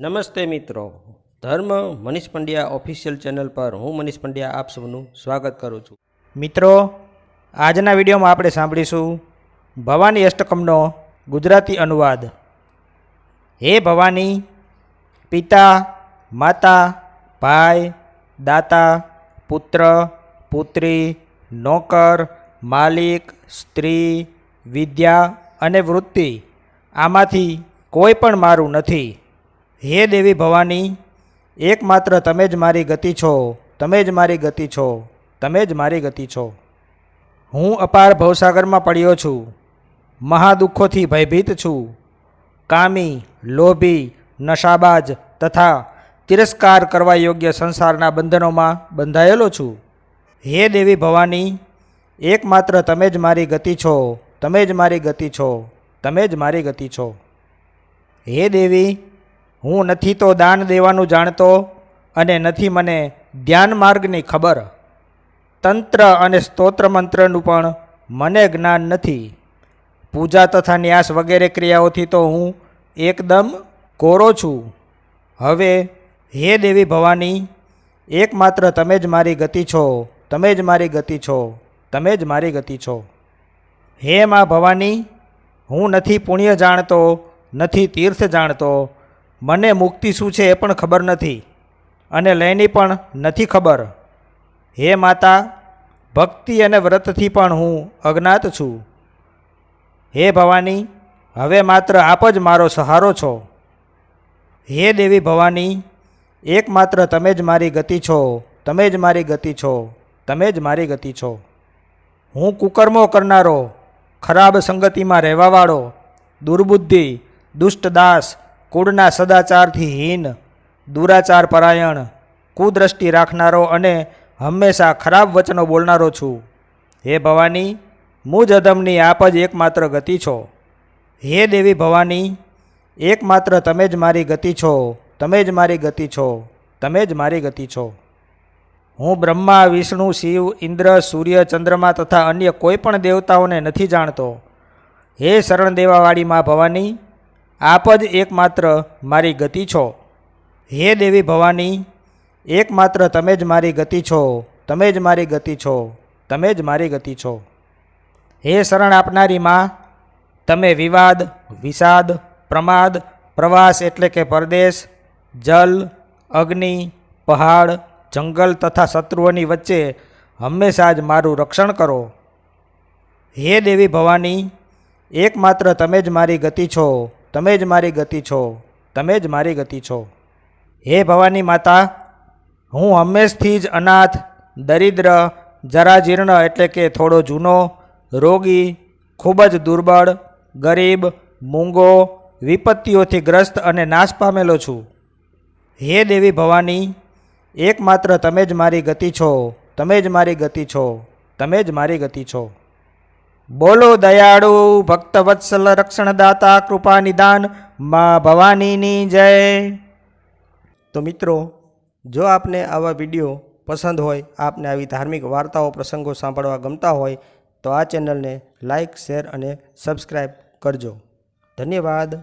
નમસ્તે મિત્રો. ધર્મ મનીષ પંડ્યા ઓફિશિયલ ચેનલ પર હું મનીષ પંડ્યા આપ સૌનું સ્વાગત કરું છું. મિત્રો, આજના વિડીયોમાં આપણે સાંભળીશું ભવાની અષ્ટકમનો ગુજરાતી અનુવાદ. હે ભવાની, પિતા, માતા, ભાઈ, દાતા, પુત્ર, પુત્રી, નોકર, માલિક, સ્ત્રી, વિદ્યા અને વૃત્તિ આમાંથી કોઈ પણ મારું નથી. હે દેવી ભવાની, એકમાત્ર તમે જ મારી ગતિ છો, તમે જ મારી ગતિ છો, તમે જ મારી ગતિ છો. હું અપાર ભવસાગરમાં પડ્યો છું, મહાદુઃખોથી ભયભીત છું. કામી, લોભી, નશાબાજ તથા તિરસ્કાર કરવા યોગ્ય સંસારના બંધનોમાં બંધાયેલો છું. હે દેવી ભવાની, એકમાત્ર તમે જ મારી ગતિ છો, તમે જ મારી ગતિ છો, તમે જ મારી ગતિ છો. હે દેવી હું નથી તો દાન દેવાનું જાણતો અને નથી મને ધ્યાન માર્ગની ખબર. તંત્ર અને સ્તોત્ર મંત્રનું પણ મને જ્ઞાન નથી. પૂજા તથા ન્યાસ વગેરે ક્રિયાઓથી તો હું એકદમ કોરો છું. હવે હે દેવી ભવાની, એકમાત્ર તમે જ મારી ગતિ છો, તમે જ મારી ગતિ છો, તમે જ મારી ગતિ છો. હે મા ભવાની, હું નથી પુણ્ય જાણતો, નથી તીર્થ જાણતો મને મુક્તિ શું છે એ પણ ખબર નથી અને લયની પણ નથી ખબર. હે માતા, ભક્તિ અને વ્રતથી પણ હું અજ્ઞાત છું. હે ભવાની, હવે માત્ર આપ જ મારો સહારો છો. હે દેવી ભવાની, એકમાત્ર તમે જ મારી ગતિ છો, તમે જ મારી ગતિ છો, તમે જ મારી ગતિ છો. હું કુકર્મો કરનારો, ખરાબ સંગતિમાં રહેવાવાળો, દુર્બુદ્ધિ દુષ્ટદાસ કુળના સદાચારથી હીન, દુરાચાર પરાયણ, કુદ્રષ્ટિ રાખનારો અને હંમેશા ખરાબ વચનો બોલનારો છું. હે ભવાની મુજ અધમની આપ જ એકમાત્ર ગતિ છો. હે દેવી ભવાની, એકમાત્ર તમે જ મારી ગતિ છો, તમે જ મારી ગતિ છો, તમે જ મારી ગતિ છો. હું બ્રહ્મા, વિષ્ણુ, શિવ, ઇન્દ્ર, સૂર્ય, ચંદ્રમા તથા અન્ય કોઈ પણ દેવતાઓને નથી જાણતો. હે શરણ દેવાવાળી મા ભવાની આપ જ એકમાત્ર મારી ગતિ છો. હે દેવી ભવાની, એકમાત્ર તમે જ મારી ગતિ છો, તમે જ મારી ગતિ છો, તમે જ મારી ગતિ છો. હે શરણ આપનારી માં, તમે વિવાદ, વિષાદ, પ્રમાદ, પ્રવાસ એટલે કે પરદેશ, જલ, અગ્નિ, પહાડ, જંગલ તથા શત્રુઓની વચ્ચે હંમેશા જ મારું રક્ષણ કરો. હે દેવી ભવાની, એકમાત્ર તમે જ મારી ગતિ છો તમે જ મારી ગતિ છો, તમે જ મારી ગતિ છો. હે ભવાની માતા, હું હંમેશથી જ અનાથ, દરિદ્ર, જરાજીર્ણ એટલે કે થોડો જૂનો, રોગી, ખૂબ જ દુર્બળ, ગરીબ, મૂંગો, વિપત્તિઓથી ગ્રસ્ત અને નાશ પામેલો છું. હે દેવી ભવાની, એકમાત્ર તમે જ મારી ગતિ છો, તમે જ મારી ગતિ છો, તમે જ મારી ગતિ છો. બોલો દયાળુ ભક્તવત્સલ રક્ષણદાતા કૃપા નિદાન મા ભવાનીની જય. તો મિત્રો, જો આપને આવા વીડિયો પસંદ હોય, આપને આવી ધાર્મિક વાર્તાઓ, પ્રસંગો સાંભળવા ગમતા હોય, તો આ ચેનલને લાઈક, શેર અને સબસ્ક્રાઈબ કરજો. ધન્યવાદ.